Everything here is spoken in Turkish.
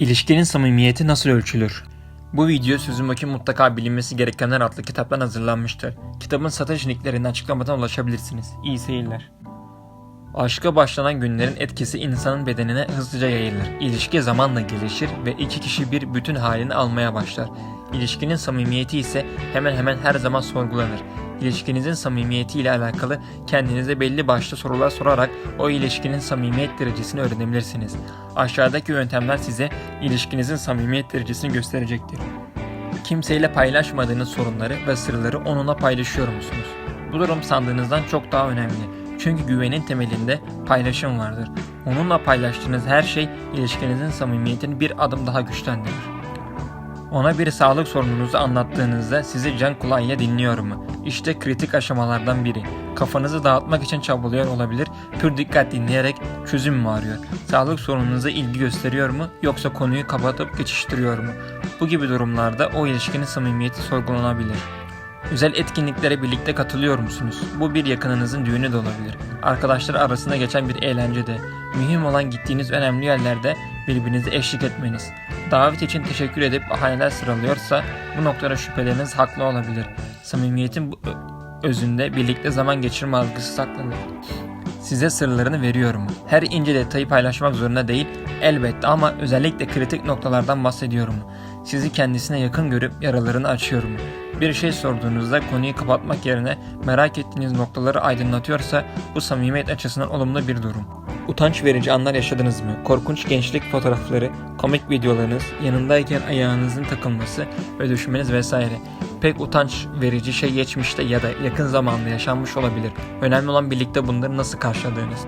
İlişkinin samimiyeti nasıl ölçülür? Bu video Sözümdeki Mutlaka Bilinmesi Gerekenler adlı kitaptan hazırlanmıştır. Kitabın satış linklerine açıklamadan ulaşabilirsiniz. İyi seyirler. Aşka başlanan günlerin etkisi insanın bedenine hızlıca yayılır. İlişki zamanla gelişir ve iki kişi bir bütün halini almaya başlar. İlişkinin samimiyeti ise hemen hemen her zaman sorgulanır. İlişkinizin samimiyeti ile alakalı kendinize belli başlı sorular sorarak o ilişkinin samimiyet derecesini öğrenebilirsiniz. Aşağıdaki yöntemler size ilişkinizin samimiyet derecesini gösterecektir. Kimseyle paylaşmadığınız sorunları ve sırları onunla paylaşıyor musunuz? Bu durum sandığınızdan çok daha önemli. Çünkü güvenin temelinde paylaşım vardır. Onunla paylaştığınız her şey ilişkinizin samimiyetini bir adım daha güçlendirir. Ona bir sağlık sorununuzu anlattığınızda sizi can kulağıyla dinliyor mu? İşte kritik aşamalardan biri. Kafanızı dağıtmak için çabalıyor olabilir, pür dikkat dinleyerek çözüm mü arıyor? Sağlık sorununuza ilgi gösteriyor mu yoksa konuyu kapatıp geçiştiriyor mu? Bu gibi durumlarda o ilişkinin samimiyeti sorgulanabilir. Özel etkinliklere birlikte katılıyor musunuz? Bu bir yakınınızın düğünü de olabilir. Arkadaşlar arasında geçen bir eğlence de. Mühim olan gittiğiniz önemli yerlerde birbirinize eşlik etmeniz. Davet için teşekkür edip bahaneler sıralıyorsa bu noktada şüpheleriniz haklı olabilir. Samimiyetin bu özünde birlikte zaman geçirme algısı saklanır. Size sırlarını veriyor mu? Her ince detayı paylaşmak zorunda değil, elbette ama özellikle kritik noktalardan bahsediyorum. Sizi kendisine yakın görüp yaralarını açıyor mu? Bir şey sorduğunuzda konuyu kapatmak yerine merak ettiğiniz noktaları aydınlatıyorsa bu samimiyet açısından olumlu bir durum. Utanç verici anlar yaşadınız mı? Korkunç gençlik fotoğrafları, komik videolarınız, yanındayken ayağınızın takılması ve düşmeniz vesaire. Pek utanç verici şey geçmişte ya da yakın zamanda yaşanmış olabilir. Önemli olan birlikte bunları nasıl karşıladığınız.